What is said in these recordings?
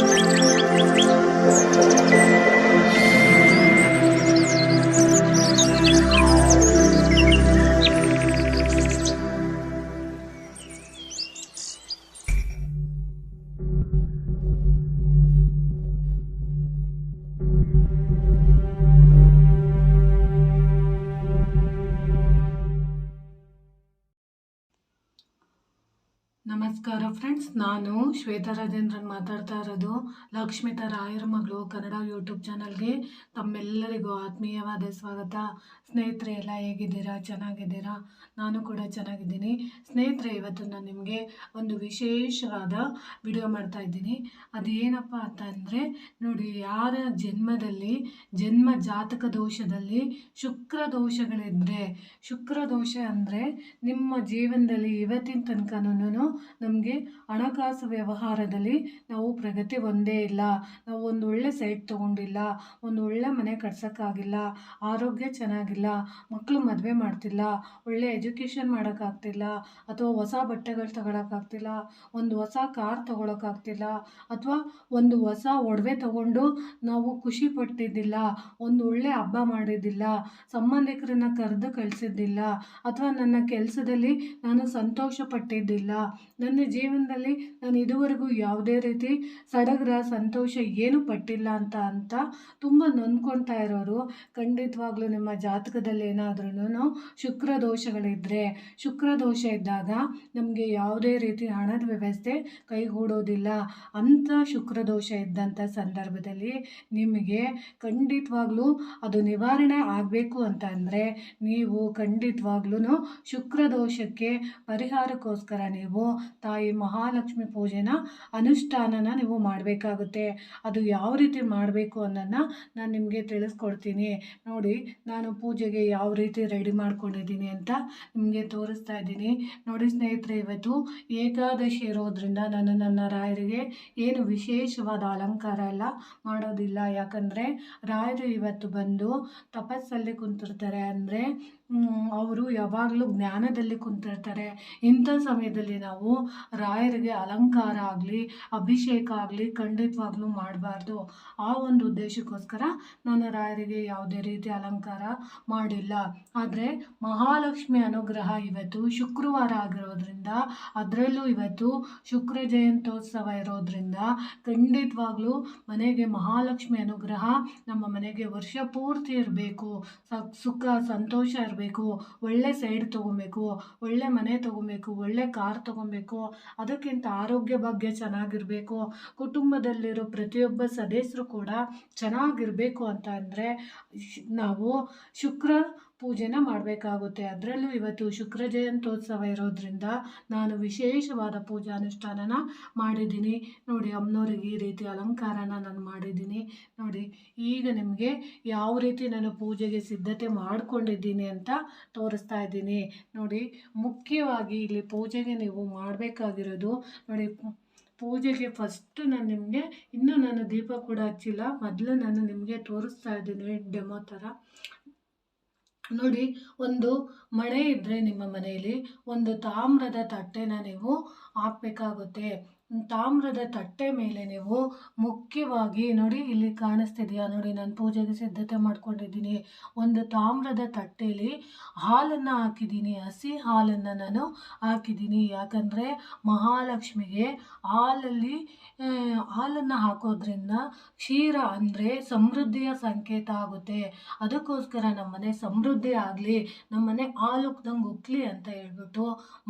Thank you. ನಮಸ್ಕಾರ friends, ನಾನು ಶ್ವೇತಾ ರಾಜೇಂದ್ರನ್ ಮಾತಾಡ್ತಾ ಇರೋದು. ಲಕ್ಷ್ಮಿತಾ ರಾಯರ ಮಗಳು ಕನ್ನಡ ಯೂಟ್ಯೂಬ್ ಚಾನಲ್ಗೆ ತಮ್ಮೆಲ್ಲರಿಗೂ ಆತ್ಮೀಯವಾದ ಸ್ವಾಗತ. ಸ್ನೇಹಿತರೆ, ಎಲ್ಲ ಹೇಗಿದ್ದೀರಾ? ಚೆನ್ನಾಗಿದ್ದೀರಾ? ನಾನು ಕೂಡ ಚೆನ್ನಾಗಿದ್ದೀನಿ. ಸ್ನೇಹಿತರೆ, ಇವತ್ತು ನಾನು ನಿಮಗೆ ಒಂದು ವಿಶೇಷವಾದ ವಿಡಿಯೋ ಮಾಡ್ತಾ ಇದ್ದೀನಿ. ಅದೇನಪ್ಪ ಅಂತ ಅಂದರೆ, ನೋಡಿ, ಯಾರ ಜನ್ಮದಲ್ಲಿ, ಜನ್ಮ ಜಾತಕ ದೋಷದಲ್ಲಿ ಶುಕ್ರ ದೋಷಗಳಿದ್ದರೆ ಶುಕ್ರ ದೋಷ ಅಂದರೆ ನಿಮ್ಮ ಜೀವನದಲ್ಲಿ ಇವತ್ತಿನ ತನಕನೂ ನಮಗೆ ಹಣಕಾಸು ವ್ಯವಹಾರದಲ್ಲಿ ನಾವು ಪ್ರಗತಿ ಒಂದೇ ಇಲ್ಲ. ನಾವು ಒಂದು ಒಳ್ಳೆ ಸೈಟ್ ತೊಗೊಂಡಿಲ್ಲ, ಒಂದು ಒಳ್ಳೆ ಮನೆ ಕಟ್ಸೋಕ್ಕಾಗಿಲ್ಲ, ಆರೋಗ್ಯ ಚೆನ್ನಾಗಿಲ್ಲ ಮಕ್ಕಳು ಮದುವೆ ಮಾಡ್ತಿಲ್ಲ, ಒಳ್ಳೆ ಎಜುಕೇಷನ್ ಮಾಡೋಕ್ಕಾಗ್ತಿಲ್ಲ, ಅಥವಾ ಹೊಸ ಬಟ್ಟೆಗಳು ತಗೊಳಕ್ಕಾಗ್ತಿಲ್ಲ, ಒಂದು ಹೊಸ ಕಾರ್ ತೊಗೊಳಕ್ಕಾಗ್ತಿಲ್ಲ, ಅಥವಾ ಒಂದು ಹೊಸ ಒಡವೆ ತಗೊಂಡು ನಾವು ಖುಷಿ ಪಟ್ಟಿದ್ದಿಲ್ಲ ಒಂದು ಒಳ್ಳೆ ಹಬ್ಬ ಮಾಡಿದ್ದಿಲ್ಲ, ಸಂಬಂಧಿಕರನ್ನ ಕರೆದು ಕಳಿಸಿದ್ದಿಲ್ಲ, ಅಥವಾ ನನ್ನ ಕೆಲಸದಲ್ಲಿ ನಾನು ಸಂತೋಷ ಪಟ್ಟಿದ್ದಿಲ್ಲ ನನ್ನ ಜೀವನದಲ್ಲಿ ನಾನು ಇದುವರೆಗೂ ಯಾವುದೇ ರೀತಿ ಸಡಗರ, ಸಂತೋಷ ಏನು ಪಟ್ಟಿಲ್ಲ ಅಂತ ಅಂತ ತುಂಬ ನೊಂದ್ಕೊಳ್ತಾ ಇರೋರು, ಖಂಡಿತವಾಗ್ಲೂ ನಿಮ್ಮ ಜಾತಕದಲ್ಲಿ ಏನಾದ್ರೂ ಶುಕ್ರ ದೋಷಗಳಿದ್ದರೆ ಶುಕ್ರ ದೋಷ ಇದ್ದಾಗ ನಮಗೆ ಯಾವುದೇ ರೀತಿ ಹಣದ ವ್ಯವಸ್ಥೆ ಕೈಗೂಡೋದಿಲ್ಲ. ಅಂಥ ಶುಕ್ರ ದೋಷ ಇದ್ದಂಥ ಸಂದರ್ಭದಲ್ಲಿ ನಿಮಗೆ ಖಂಡಿತವಾಗ್ಲೂ ಅದು ನಿವಾರಣೆ ಆಗಬೇಕು ಅಂತ ಅಂದರೆ ನೀವು ಖಂಡಿತವಾಗ್ಲೂ ಶುಕ್ರ ದೋಷಕ್ಕೆ ಪರಿಹಾರಕ್ಕೋಸ್ಕರ ನೀವು ತಾಯಿ ಮಹಾಲಕ್ಷ್ಮಿ ಪೂಜೆನ ಅನುಷ್ಠಾನನ ನೀವು ಮಾಡಬೇಕಾಗುತ್ತೆ. ಅದು ಯಾವ ರೀತಿ ಮಾಡಬೇಕು ಅನ್ನೋದನ್ನ ನಾನು ನಿಮಗೆ ತಿಳಿಸ್ಕೊಡ್ತೀನಿ. ನೋಡಿ, ನಾನು ಪೂಜೆಗೆ ಯಾವ ರೀತಿ ರೆಡಿ ಮಾಡ್ಕೊಂಡಿದ್ದೀನಿ ಅಂತ ನಿಮಗೆ ತೋರಿಸ್ತಾ ಇದ್ದೀನಿ. ನೋಡಿ ಸ್ನೇಹಿತರೆ, ಇವತ್ತು ಏಕಾದಶಿ ಇರೋದ್ರಿಂದ ನಾನು ನನ್ನ ರಾಯರಿಗೆ ಏನು ವಿಶೇಷವಾದ ಅಲಂಕಾರ ಎಲ್ಲ ಮಾಡೋದಿಲ್ಲ. ಯಾಕಂದರೆ ರಾಯರು ಇವತ್ತು ಬಂದು ತಪಸ್ಸಲ್ಲಿ ಕುಂತಿರ್ತಾರೆ ಅಂದರೆ ಅವರು ಯಾವಾಗಲೂ ಜ್ಞಾನದಲ್ಲಿ ಕುಂತಿರ್ತಾರೆ. ಇಂಥ ಸಮಯದಲ್ಲಿ ನಾವು ರಾಯರಿಗೆ ಅಲಂಕಾರ ಆಗಲಿ, ಅಭಿಷೇಕ ಆಗಲಿ ಖಂಡಿತವಾಗ್ಲೂ ಮಾಡಬಾರ್ದು. ಆ ಒಂದು ಉದ್ದೇಶಕ್ಕೋಸ್ಕರ ನಾನು ರಾಯರಿಗೆ ಯಾವುದೇ ರೀತಿ ಅಲಂಕಾರ ಮಾಡಿಲ್ಲ. ಆದರೆ ಮಹಾಲಕ್ಷ್ಮಿ ಅನುಗ್ರಹ ಇವತ್ತು ಶುಕ್ರವಾರ ಆಗಿರೋದ್ರಿಂದ, ಅದರಲ್ಲೂ ಇವತ್ತು ಶುಕ್ರ ಜಯಂತೋತ್ಸವ ಇರೋದ್ರಿಂದ ಖಂಡಿತವಾಗ್ಲೂ ಮನೆಗೆ ಮಹಾಲಕ್ಷ್ಮಿ ಅನುಗ್ರಹ, ನಮ್ಮ ಮನೆಗೆ ವರ್ಷ ಪೂರ್ತಿ ಇರಬೇಕು. ಸುಖ, ಸಂತೋಷ ಇರಬೇಕು. ಒಳ್ಳೆ ಸೈಡ್ ತೊಗೊಬೇಕು, ಒಳ್ಳೆ ಮನೆ ತೊಗೊಬೇಕು, ಒಳ್ಳೆ ಕಾರ್ ತೊಗೊಬೇಕು, ಅದಕ್ಕಿಂತ ಆರೋಗ್ಯ ಬಗ್ಗೆ ಚೆನ್ನಾಗಿರಬೇಕು. ಕುಟುಂಬದಲ್ಲಿರೋ ಪ್ರತಿಯೊಬ್ಬ ಸದಸ್ಯರು ಕೂಡ ಚೆನ್ನಾಗಿರಬೇಕು ಅಂತ ಅಂದರೆ ನಾವು ಶುಕ್ರ ಪೂಜೆನ ಮಾಡಬೇಕಾಗುತ್ತೆ. ಅದರಲ್ಲೂ ಇವತ್ತು ಶುಕ್ರ ಜಯಂತ್ಯೋತ್ಸವ ಇರೋದ್ರಿಂದ ನಾನು ವಿಶೇಷವಾದ ಪೂಜಾ ಅನುಷ್ಠಾನನ ಮಾಡಿದ್ದೀನಿ. ನೋಡಿ, ಅಮ್ಮನವ್ರಿಗೆ ಈ ರೀತಿ ಅಲಂಕಾರನ ನಾನು ಮಾಡಿದ್ದೀನಿ. ನೋಡಿ, ಈಗ ನಿಮಗೆ ಯಾವ ರೀತಿ ನಾನು ಪೂಜೆಗೆ ಸಿದ್ಧತೆ ಮಾಡಿಕೊಂಡಿದ್ದೀನಿ ಅಂತ ತೋರಿಸ್ತಾ ಇದ್ದೀನಿ. ನೋಡಿ, ಮುಖ್ಯವಾಗಿ ಇಲ್ಲಿ ಪೂಜೆಗೆ ನೀವು ಮಾಡಬೇಕಾಗಿರೋದು, ನೋಡಿ, ಪೂಜೆಗೆ ಫಸ್ಟು ನಾನು ನಿಮಗೆ, ಇನ್ನೂ ನಾನು ದೀಪ ಕೂಡ ಹಚ್ಚಿಲ್ಲ. ಮೊದಲು ನಾನು ನಿಮಗೆ ತೋರಿಸ್ತಾ ಇದ್ದೀನಿ ಡೆಮೋ ಥರ. ನೋಡಿ ಒಂದು ಮಣೆ ಇದ್ದರೆ ನಿಮ್ಮ ಮನೆಯಲ್ಲಿ ಒಂದು ತಾಮ್ರದ ತಟ್ಟೆನ ನೀವು ಹಾಕಬೇಕಾಗುತ್ತೆ. ತಾಮ್ರದ ತಟ್ಟೆ ಮೇಲೆ ನೀವು ಮುಖ್ಯವಾಗಿ ನೋಡಿ ಇಲ್ಲಿ ಕಾಣಿಸ್ತಿದೆಯಾ? ನೋಡಿ, ನಾನು ಪೂಜೆಗೆ ಸಿದ್ಧತೆ ಮಾಡ್ಕೊಂಡಿದ್ದೀನಿ. ಒಂದು ತಾಮ್ರದ ತಟ್ಟೆಯಲ್ಲಿ ಹಾಲನ್ನು ಹಾಕಿದ್ದೀನಿ. ಹಸಿ ಹಾಲನ್ನು ನಾನು ಹಾಕಿದ್ದೀನಿ. ಯಾಕಂದರೆ ಮಹಾಲಕ್ಷ್ಮಿಗೆ ಹಾಲಲ್ಲಿ ಹಾಲನ್ನು ಹಾಕೋದ್ರಿಂದ ಕ್ಷೀರ ಅಂದರೆ ಸಮೃದ್ಧಿಯ ಸಂಕೇತ ಆಗುತ್ತೆ. ಅದಕ್ಕೋಸ್ಕರ ನಮ್ಮನೆ ಸಮೃದ್ಧಿ ಆಗಲಿ, ನಮ್ಮನೆ ಹಾಲುಕ್ದಂಗೆ ಉಕ್ಲಿ ಅಂತ ಹೇಳ್ಬಿಟ್ಟು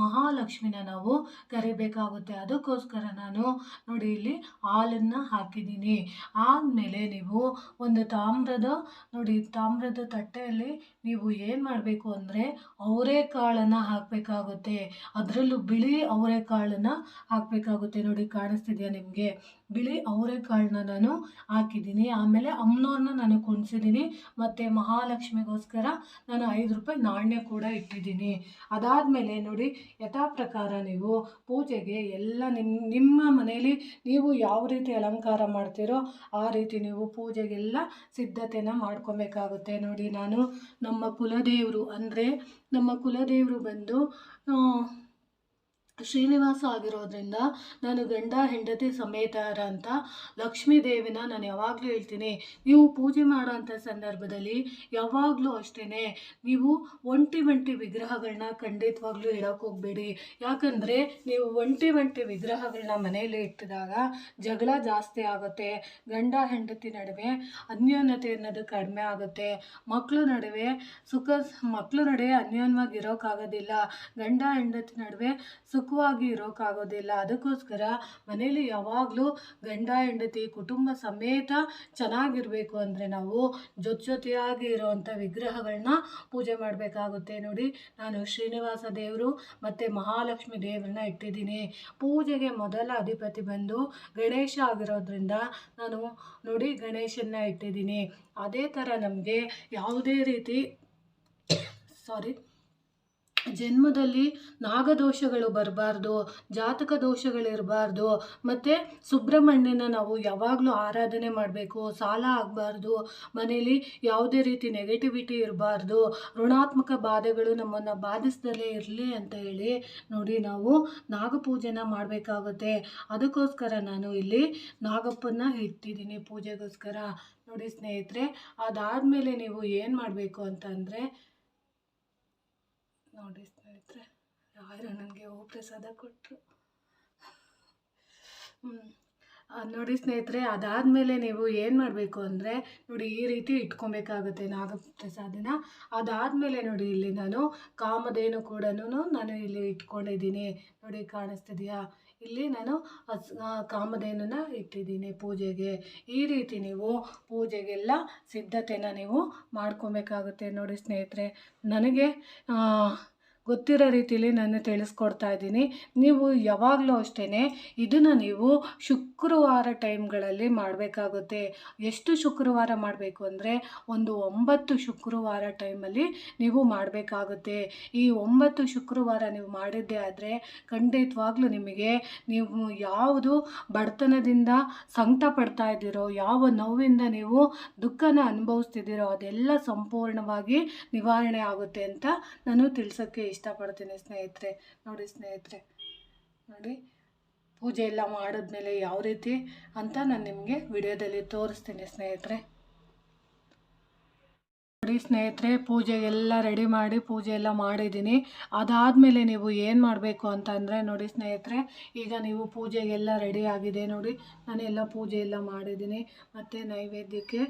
ಮಹಾಲಕ್ಷ್ಮಿನ ನಾವು ಕರಿಬೇಕಾಗುತ್ತೆ. ಅದಕ್ಕೋಸ್ಕರ ನಾನು ನೋಡಿ ಇಲ್ಲಿ ಹಾಲನ್ನು ಹಾಕಿದ್ದೀನಿ. ಆದಮೇಲೆ ನೀವು ಒಂದು ತಾಮ್ರದ ನೋಡಿ ತಾಮ್ರದ ತಟ್ಟೆಯಲ್ಲಿ ನೀವು ಏನು ಮಾಡಬೇಕು ಅಂದರೆ ಅವರೆಕಾಳನ್ನು ಹಾಕಬೇಕಾಗುತ್ತೆ. ಅದರಲ್ಲೂ ಬಿಳಿ ಅವರೆಕಾಳನ್ನು ಹಾಕಬೇಕಾಗುತ್ತೆ. ನೋಡಿ, ಕಾಣಿಸ್ತಿದೆಯಾ ನಿಮಗೆ? ಬಿಳಿ ಅವರೆಕಾಳನ್ನ ನಾನು ಹಾಕಿದ್ದೀನಿ. ಆಮೇಲೆ ಅಮ್ಮನವ್ರನ್ನ ನಾನು ಕುಣಿಸಿದ್ದೀನಿ. ಮತ್ತು ಮಹಾಲಕ್ಷ್ಮಿಗೋಸ್ಕರ ನಾನು ಐದು ರೂಪಾಯಿ ನಾಣ್ಯ ಕೂಡ ಇಟ್ಟಿದ್ದೀನಿ. ಅದಾದಮೇಲೆ ನೋಡಿ, ಯಥಾ ಪ್ರಕಾರ ನೀವು ಪೂಜೆಗೆ ಎಲ್ಲ ನಿಮ್ಮ ನಿಮ್ಮ ಮನೆಯಲ್ಲಿ ನೀವು ಯಾವ ರೀತಿ ಅಲಂಕಾರ ಮಾಡ್ತೀರೋ ಆ ರೀತಿ ನೀವು ಪೂಜೆಗೆಲ್ಲ ಸಿದ್ಧತೆನ ಮಾಡ್ಕೊಬೇಕಾಗುತ್ತೆ. ನೋಡಿ, ನಾನು ನಮ್ಮ ಕುಲದೇವರು ಅಂದರೆ ನಮ್ಮ ಕುಲದೇವರು ಬಂದು ಶ್ರೀನಿವಾಸ ಆಗಿರೋದ್ರಿಂದ ನಾನು ಗಂಡ, ಹೆಂಡತಿ ಸಮೇತರ ಅಂತ ಲಕ್ಷ್ಮೀ ದೇವಿನ ನಾನು ಯಾವಾಗಲೂ ಹೇಳ್ತೀನಿ. ನೀವು ಪೂಜೆ ಮಾಡೋಂಥ ಸಂದರ್ಭದಲ್ಲಿ ಯಾವಾಗಲೂ ಅಷ್ಟೇ ನೀವು ಒಂಟಿ ಒಂಟಿ ವಿಗ್ರಹಗಳನ್ನ ಖಂಡಿತವಾಗ್ಲೂ ಇಡೋಕೆ ಹೋಗಬೇಡಿ. ಯಾಕಂದರೆ ನೀವು ಒಂಟಿ ಒಂಟಿ ವಿಗ್ರಹಗಳನ್ನ ಮನೆಯಲ್ಲಿ ಇಟ್ಟಿದಾಗ ಜಗಳ ಜಾಸ್ತಿ ಆಗುತ್ತೆ. ಗಂಡ, ಹೆಂಡತಿ ನಡುವೆ ಅನ್ಯೋನ್ಯತೆ ಅನ್ನೋದು ಕಡಿಮೆ ಆಗುತ್ತೆ. ಮಕ್ಕಳು ನಡುವೆ ಸುಖ ಮಕ್ಕಳ ನಡುವೆ ಅನ್ಯೋನ್ಯವಾಗಿ ಇರೋಕ್ಕಾಗೋದಿಲ್ಲ ಗಂಡ, ಹೆಂಡತಿ ನಡುವೆ ಸುಖವಾಗಿ ಇರೋಕ್ಕಾಗೋದಿಲ್ಲ ಅದಕ್ಕೋಸ್ಕರ ಮನೇಲಿ ಯಾವಾಗಲೂ ಗಂಡ, ಹೆಂಡತಿ, ಕುಟುಂಬ ಸಮೇತ ಚೆನ್ನಾಗಿರಬೇಕು ಅಂದರೆ ನಾವು ಜೊತೆ ಜೊತೆಯಾಗಿ ಇರೋವಂಥ ವಿಗ್ರಹಗಳನ್ನ ಪೂಜೆ ಮಾಡಬೇಕಾಗುತ್ತೆ. ನೋಡಿ, ನಾನು ಶ್ರೀನಿವಾಸ ದೇವರು ಮತ್ತು ಮಹಾಲಕ್ಷ್ಮಿ ದೇವ್ರನ್ನ ಇಟ್ಟಿದ್ದೀನಿ. ಪೂಜೆಗೆ ಮೊದಲ ಅಧಿಪತಿ ಬಂದು ಗಣೇಶ ಆಗಿರೋದ್ರಿಂದ ನಾನು ನೋಡಿ ಗಣೇಶನ್ನ ಇಟ್ಟಿದ್ದೀನಿ. ಅದೇ ಥರ ನಮಗೆ ಯಾವುದೇ ರೀತಿ, ಸಾರಿ ಜನ್ಮದಲ್ಲಿ ನಾಗದೋಷಗಳು ಬರಬಾರ್ದು, ಜಾತಕ ದೋಷಗಳಿರಬಾರ್ದು, ಮತ್ತು ಸುಬ್ರಹ್ಮಣ್ಯನ ನಾವು ಯಾವಾಗಲೂ ಆರಾಧನೆ ಮಾಡಬೇಕು, ಸಾಲ ಆಗಬಾರ್ದು, ಮನೇಲಿ ಯಾವುದೇ ರೀತಿ ನೆಗೆಟಿವಿಟಿ ಇರಬಾರ್ದು, ಋಣಾತ್ಮಕ ಬಾಧೆಗಳು ನಮ್ಮನ್ನು ಬಾಧಿಸ್ದಲೇ ಇರಲಿ ಅಂತ ಹೇಳಿ ನೋಡಿ ನಾವು ನಾಗಪೂಜೆನ ಮಾಡಬೇಕಾಗುತ್ತೆ. ಅದಕ್ಕೋಸ್ಕರ ನಾನು ಇಲ್ಲಿ ನಾಗಪ್ಪನ ಇಟ್ಟಿದ್ದೀನಿ ಪೂಜೆಗೋಸ್ಕರ. ನೋಡಿ ಸ್ನೇಹಿತರೆ, ಅದಾದಮೇಲೆ ನೀವು ಏನು ಮಾಡಬೇಕು ಅಂತಂದರೆ ನೋಡಿ ಸ್ನೇಹಿತರೆ ಯಾರು ನನಗೆ ಹೂ ಪ್ರಸಾದ ಕೊಟ್ಟರು ನೋಡಿ ಸ್ನೇಹಿತರೆ, ಅದಾದಮೇಲೆ ನೀವು ಏನು ಮಾಡಬೇಕು ಅಂದರೆ, ನೋಡಿ ಈ ರೀತಿ ಇಟ್ಕೊಬೇಕಾಗುತ್ತೆ ನಾಗಪ್ರಸಾದನ. ಅದಾದಮೇಲೆ ನೋಡಿ ಇಲ್ಲಿ ನಾನು ಕಾಮಧೇನು ಕೂಡ ನಾನು ಇಲ್ಲಿ ಇಟ್ಕೊಂಡಿದ್ದೀನಿ. ನೋಡಿ ಕಾಣಿಸ್ತಿದೆಯಾ? ಇಲ್ಲಿ ನಾನು ಹಸ್ ಕಾಮಧೇನುನ ಇಟ್ಟಿದ್ದೀನಿ. ಪೂಜೆಗೆ ಈ ರೀತಿ ನೀವು ಪೂಜೆಗೆಲ್ಲ ಸಿದ್ಧತೆನ ನೀವು ಮಾಡ್ಕೊಬೇಕಾಗುತ್ತೆ. ನೋಡಿ ಸ್ನೇಹಿತರೆ, ನನಗೆ ಗೊತ್ತಿರೋ ರೀತಿಯಲ್ಲಿ ನಾನು ತಿಳಿಸ್ಕೊಡ್ತಾ ಇದ್ದೀನಿ. ನೀವು ಯಾವಾಗಲೂ ಅಷ್ಟೇ ಇದನ್ನು ನೀವು ಶುಕ್ರವಾರ ಟೈಮ್ಗಳಲ್ಲಿ ಮಾಡಬೇಕಾಗುತ್ತೆ. ಎಷ್ಟು ಶುಕ್ರವಾರ ಮಾಡಬೇಕು ಅಂದರೆ ಒಂದು ಒಂಬತ್ತು ಶುಕ್ರವಾರ ಟೈಮಲ್ಲಿ ನೀವು ಮಾಡಬೇಕಾಗುತ್ತೆ. ಈ ಒಂಬತ್ತು ಶುಕ್ರವಾರ ನೀವು ಮಾಡಿದ್ದೇ ಆದರೆ ಖಂಡಿತವಾಗ್ಲೂ ನಿಮಗೆ ನೀವು ಯಾವುದು ಬಡತನದಿಂದ ಸಂಕಟ ಪಡ್ತಾ ಇದ್ದೀರೋ, ಯಾವ ನೋವಿಂದ ನೀವು ದುಃಖನ ಅನುಭವಿಸ್ತಿದ್ದೀರೋ ಅದೆಲ್ಲ ಸಂಪೂರ್ಣವಾಗಿ ನಿವಾರಣೆ ಆಗುತ್ತೆ ಅಂತ ನಾನು ತಿಳಿಸೋಕ್ಕೆ ಇಷ್ಟಪಡ್ತೀನಿ ಸ್ನೇಹಿತರೆ, ನೋಡಿ ಸ್ನೇಹಿತರೆ, ನೋಡಿ, ಪೂಜೆ ಎಲ್ಲ ಮಾಡಿದ್ಮೇಲೆ ಯಾವ ರೀತಿ ಅಂತ ನಾನು ನಿಮಗೆ ವಿಡಿಯೋದಲ್ಲಿ ತೋರಿಸ್ತೀನಿ ಸ್ನೇಹಿತರೆ. ನೋಡಿ ಸ್ನೇಹಿತರೆ ಪೂಜೆಗೆಲ್ಲ ರೆಡಿ ಮಾಡಿ ಪೂಜೆ ಎಲ್ಲ ಮಾಡಿದ್ದೀನಿ. ಅದಾದಮೇಲೆ ನೀವು ಏನು ಮಾಡಬೇಕು ಅಂತ ಅಂದರೆ, ನೋಡಿ ಸ್ನೇಹಿತರೆ, ಈಗ ನೀವು ಪೂಜೆಗೆಲ್ಲ ರೆಡಿ ಆಗಿದೆ ನೋಡಿ. ನಾನೆಲ್ಲ ಪೂಜೆ ಎಲ್ಲ ಮಾಡಿದ್ದೀನಿ. ಮತ್ತು ನೈವೇದ್ಯಕ್ಕೆ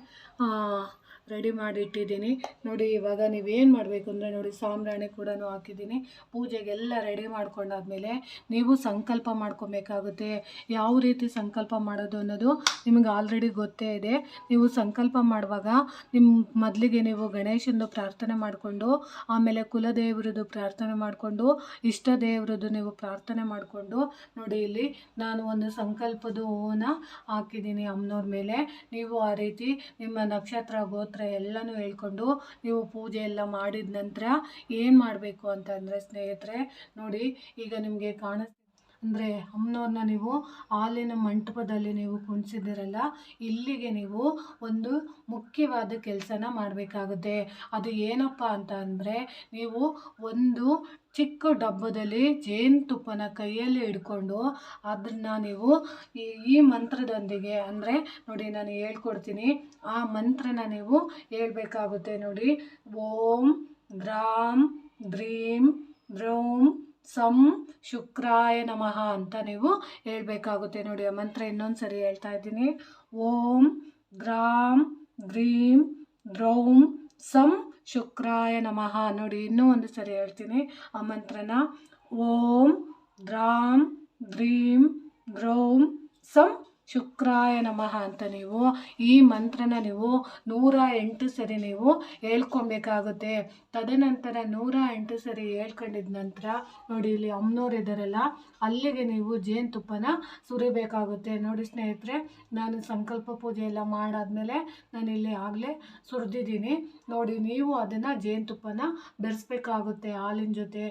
ರೆಡಿ ಮಾಡಿ ಇಟ್ಟಿದ್ದೀನಿ ನೋಡಿ, ಇವಾಗ ನೀವೇನು ಮಾಡಬೇಕು ಅಂದರೆ ನೋಡಿ, ಸಾಂಬ್ರಾಣಿ ಕೂಡ ಹಾಕಿದ್ದೀನಿ. ಪೂಜೆಗೆಲ್ಲ ರೆಡಿ ಮಾಡ್ಕೊಂಡಾದ್ಮೇಲೆ ನೀವು ಸಂಕಲ್ಪ ಮಾಡ್ಕೊಬೇಕಾಗುತ್ತೆ. ಯಾವ ರೀತಿ ಸಂಕಲ್ಪ ಮಾಡೋದು ಅನ್ನೋದು ನಿಮಗೆ ಆಲ್ರೆಡಿ ಗೊತ್ತೇ ಇದೆ. ನೀವು ಸಂಕಲ್ಪ ಮಾಡುವಾಗ ನಿಮ್ಮ ಮೊದಲಿಗೆ ನೀವು ಗಣೇಶಂದು ಪ್ರಾರ್ಥನೆ ಮಾಡಿಕೊಂಡು, ಆಮೇಲೆ ಕುಲದೇವರದ್ದು ಪ್ರಾರ್ಥನೆ ಮಾಡಿಕೊಂಡು, ಇಷ್ಟ ದೇವರದ್ದು ನೀವು ಪ್ರಾರ್ಥನೆ ಮಾಡಿಕೊಂಡು, ನೋಡಿ ಇಲ್ಲಿ ನಾನು ಒಂದು ಸಂಕಲ್ಪದ ಹೂವನ್ನು ಹಾಕಿದ್ದೀನಿ ಅಮ್ಮನವ್ರ ಮೇಲೆ. ನೀವು ಆ ರೀತಿ ನಿಮ್ಮ ನಕ್ಷತ್ರ, ಗೋತ್ರ ಎಲ್ಲನೂ ಹೇಳ್ಕೊಂಡು ನೀವು ಪೂಜೆ ಎಲ್ಲ ಮಾಡಿದ ನಂತರ ಏನು ಮಾಡಬೇಕು ಅಂತಂದರೆ ಸ್ನೇಹಿತರೆ, ನೋಡಿ ಈಗ ನಿಮಗೆ ಕಾಣ ಅಂದರೆ ಅಮ್ಮನವ್ರನ್ನ ನೀವು ಹಾಲಿನ ಮಂಟಪದಲ್ಲಿ ನೀವು ಕುಣಿಸಿದ್ದೀರಲ್ಲ, ಇಲ್ಲಿಗೆ ನೀವು ಒಂದು ಮುಖ್ಯವಾದ ಕೆಲಸನ ಮಾಡಬೇಕಾಗುತ್ತೆ. ಅದು ಏನಪ್ಪ ಅಂತ ಅಂದರೆ, ನೀವು ಒಂದು ಚಿಕ್ಕ ಡಬ್ಬದಲ್ಲಿ ಜೇನುತುಪ್ಪನ ಕೈಯಲ್ಲಿ ಹಿಡ್ಕೊಂಡು ಅದನ್ನು ನೀವು ಈ ಈ ಮಂತ್ರದೊಂದಿಗೆ ಅಂದರೆ ನೋಡಿ ನಾನು ಹೇಳ್ಕೊಡ್ತೀನಿ. ಆ ಮಂತ್ರನ ನೀವು ಹೇಳ್ಬೇಕಾಗುತ್ತೆ ನೋಡಿ. ಓಂ ಗ್ರಾಮ್ ದ್ರೀಂ ದ್ರೌಂ ಸಂ ಶುಕ್ರಾಯ ನಮಃ ಅಂತ ನೀವು ಹೇಳಬೇಕಾಗುತ್ತೆ ನೋಡಿ. ಆ ಮಂತ್ರ ಇನ್ನೊಂದು ಸರಿ ಹೇಳ್ತಾ ಇದ್ದೀನಿ. ಓಂ ಗ್ರಾಮ್ ದ್ರೀಂ ದ್ರೌಂ ಸಂ ಶುಕ್ರಾಯ ನಮಃ ನೋಡಿ ಇನ್ನೂ ಒಂದು ಸರಿ ಹೇಳ್ತೀನಿ. ಆ ಮಂತ್ರನ ಓಂ ದ್ರಾಂ ದ್ರೀಂ ಗ್ರೌಂ ಸಂ ಶುಕ್ರಾಯ ನಮಃ ಅಂತ ನೀವು ಈ ಮಂತ್ರನ ನೀವು ನೂರ ಎಂಟು ಸರಿ ನೀವು ಹೇಳ್ಕೊಬೇಕಾಗುತ್ತೆ. ತದನಂತರ ನೂರ ಎಂಟು ಸರಿ ಹೇಳ್ಕೊಂಡಿದ ನಂತರ ನೋಡಿ ಇಲ್ಲಿ ಅಮ್ನೋರು ಇದ್ದಾರಲ್ಲ ಅಲ್ಲಿಗೆ ನೀವು ಜೇನುತುಪ್ಪನ ಸುರಿಬೇಕಾಗುತ್ತೆ. ನೋಡಿ ಸ್ನೇಹಿತರೆ, ನಾನು ಸಂಕಲ್ಪ ಪೂಜೆ ಎಲ್ಲ ಮಾಡಾದ್ಮೇಲೆ ನಾನು ಇಲ್ಲಿ ಆಗಲೇ ಸುರಿದಿದ್ದೀನಿ. ನೋಡಿ, ನೀವು ಅದನ್ನು ಜೇನುತುಪ್ಪನ ಬೆರೆಸ್ಬೇಕಾಗುತ್ತೆ ಹಾಲಿನ ಜೊತೆ.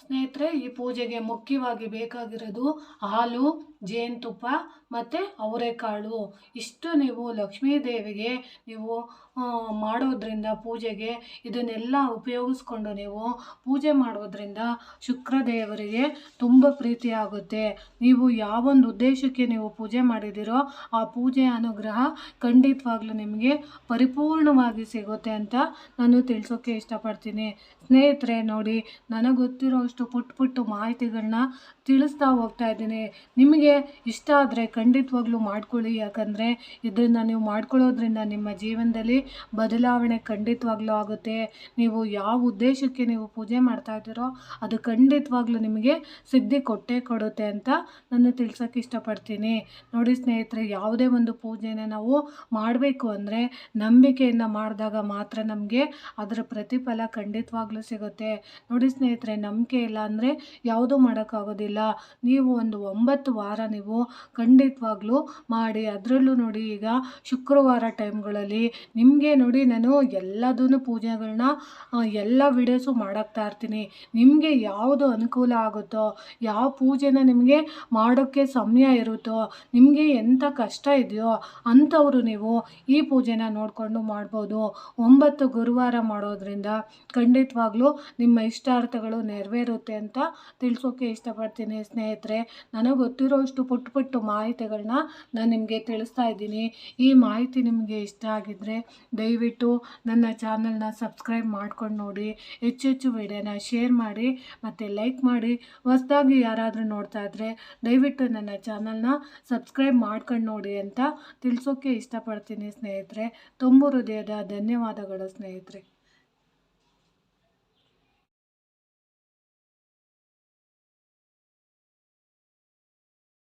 ಸ್ನೇಹಿತರೆ ಈ ಪೂಜೆಗೆ ಮುಖ್ಯವಾಗಿ ಬೇಕಾಗಿರೋದು ಹಾಲು ಜೇನುತುಪ್ಪ ಮತ್ತು ಅವರೆಕಾಳು. ಇಷ್ಟು ನೀವು ಲಕ್ಷ್ಮೀ ದೇವಿಗೆ ನೀವು ಮಾಡೋದ್ರಿಂದ ಪೂಜೆಗೆ ಇದನ್ನೆಲ್ಲ ಉಪಯೋಗಿಸ್ಕೊಂಡು ನೀವು ಪೂಜೆ ಮಾಡೋದ್ರಿಂದ ಶುಕ್ರ ದೇವರಿಗೆ ತುಂಬ ಪ್ರೀತಿ ಆಗುತ್ತೆ. ನೀವು ಯಾವೊಂದು ಉದ್ದೇಶಕ್ಕೆ ನೀವು ಪೂಜೆ ಮಾಡಿದ್ದೀರೋ ಆ ಪೂಜೆ ಅನುಗ್ರಹ ಖಂಡಿತವಾಗ್ಲೂ ನಿಮಗೆ ಪರಿಪೂರ್ಣವಾಗಿ ಸಿಗುತ್ತೆ ಅಂತ ನಾನು ತಿಳಿಸೋಕ್ಕೆ ಇಷ್ಟಪಡ್ತೀನಿ. ಸ್ನೇಹಿತರೆ, ನೋಡಿ, ನನಗೆ ಗೊತ್ತಿರೋ ಅಷ್ಟು ಪುಟ್ಟ ಪುಟ್ಟು ಮಾಹಿತಿಗಳನ್ನ ತಿಳಿಸ್ತಾ ಹೋಗ್ತಾ ಇದ್ದೀನಿ. ನಿಮಗೆ ಇಷ್ಟ ಆದರೆ ಖಂಡಿತವಾಗ್ಲೂ ಮಾಡ್ಕೊಳ್ಳಿ. ಯಾಕಂದರೆ ಇದನ್ನು ನೀವು ಮಾಡ್ಕೊಳ್ಳೋದ್ರಿಂದ ನಿಮ್ಮ ಜೀವನದಲ್ಲಿ ಬದಲಾವಣೆ ಖಂಡಿತವಾಗ್ಲೂ ಆಗುತ್ತೆ. ನೀವು ಯಾವ ಉದ್ದೇಶಕ್ಕೆ ನೀವು ಪೂಜೆ ಮಾಡ್ತಾ ಇದ್ದೀರೋ ಅದು ಖಂಡಿತವಾಗ್ಲೂ ನಿಮಗೆ ಸಿದ್ಧಿ ಕೊಟ್ಟೇ ಕೊಡುತ್ತೆ ಅಂತ ನಾನು ತಿಳ್ಸೋಕ್ಕೆ ಇಷ್ಟಪಡ್ತೀನಿ. ನೋಡಿ ಸ್ನೇಹಿತರೆ, ಯಾವುದೇ ಒಂದು ಪೂಜೆನ ನಾವು ಮಾಡಬೇಕು ಅಂದರೆ ನಂಬಿಕೆಯನ್ನು ಮಾಡಿದಾಗ ಮಾತ್ರ ನಮಗೆ ಅದರ ಪ್ರತಿಫಲ ಖಂಡಿತವಾಗ್ಲೂ ಸಿಗುತ್ತೆ. ನೋಡಿ ಸ್ನೇಹಿತರೆ, ನಂಬಿಕೆ ಇಲ್ಲ ಅಂದರೆ ಯಾವುದೂ ಮಾಡೋಕ್ಕಾಗೋದಿಲ್ಲ. ನೀವು ಒಂದು ಒಂಬತ್ತು ವಾರ ನೀವು ಖಂಡಿತವಾಗ್ಲೂ ಮಾಡಿ, ಅದರಲ್ಲೂ ನೋಡಿ ಈಗ ಶುಕ್ರವಾರ ಟೈಮ್ಗಳಲ್ಲಿ ನಿಮಗೆ ನೋಡಿ ನಾನು ಎಲ್ಲದೂ ಪೂಜೆಗಳನ್ನ ಎಲ್ಲ ವಿಡಿಯೋಸು ಮಾಡಾಕ್ತಾ ಇರ್ತೀನಿ. ನಿಮಗೆ ಯಾವುದು ಅನುಕೂಲ ಆಗುತ್ತೋ, ಯಾವ ಪೂಜೆನ ನಿಮಗೆ ಮಾಡೋಕ್ಕೆ ಸಮಯ ಇರುತ್ತೋ, ನಿಮಗೆ ಎಂಥ ಕಷ್ಟ ಇದೆಯೋ ಅಂಥವರು ನೀವು ಈ ಪೂಜೆನ ನೋಡಿಕೊಂಡು ಮಾಡ್ಬೋದು. ಒಂಬತ್ತು ಗುರುವಾರ ಮಾಡೋದ್ರಿಂದ ಖಂಡಿತವಾಗ್ಲೂ ನಿಮ್ಮ ಇಷ್ಟಾರ್ಥಗಳು ನೆರವೇರುತ್ತೆ ಅಂತ ತಿಳಿಸೋಕೆ ಇಷ್ಟಪಡ್ತೀನಿ ಸ್ನೇಹಿತರೆ. ನನಗೆ ಗೊತ್ತಿರೋಷ್ಟು ಪುಟ್ಟ ಪುಟ್ಟ ಮಾಹಿತಿಗಳನ್ನ ನಾನು ನಿಮಗೆ ತಿಳಿಸ್ತಾ ಇದ್ದೀನಿ. ಈ ಮಾಹಿತಿ ನಿಮಗೆ ಇಷ್ಟ ಆಗಿದ್ದರೆ ದಯವಿಟ್ಟು ನನ್ನ ಚಾನಲ್ನ ಸಬ್ಸ್ಕ್ರೈಬ್ ಮಾಡ್ಕೊಂಡು ನೋಡಿ. ಹೆಚ್ಚು ಹೆಚ್ಚು ವಿಡಿಯೋನ ಶೇರ್ ಮಾಡಿ ಮತ್ತು ಲೈಕ್ ಮಾಡಿ. ಹೊಸದಾಗಿ ಯಾರಾದರೂ ನೋಡ್ತಾ ಇದ್ದರೆ ದಯವಿಟ್ಟು ನನ್ನ ಚಾನಲ್ನ ಸಬ್ಸ್ಕ್ರೈಬ್ ಮಾಡ್ಕೊಂಡು ನೋಡಿ ಅಂತ ತಿಳಿಸೋಕ್ಕೆ ಇಷ್ಟಪಡ್ತೀನಿ ಸ್ನೇಹಿತರೆ. ತುಂಬ ಹೃದಯದ ಧನ್ಯವಾದಗಳು ಸ್ನೇಹಿತರೆ.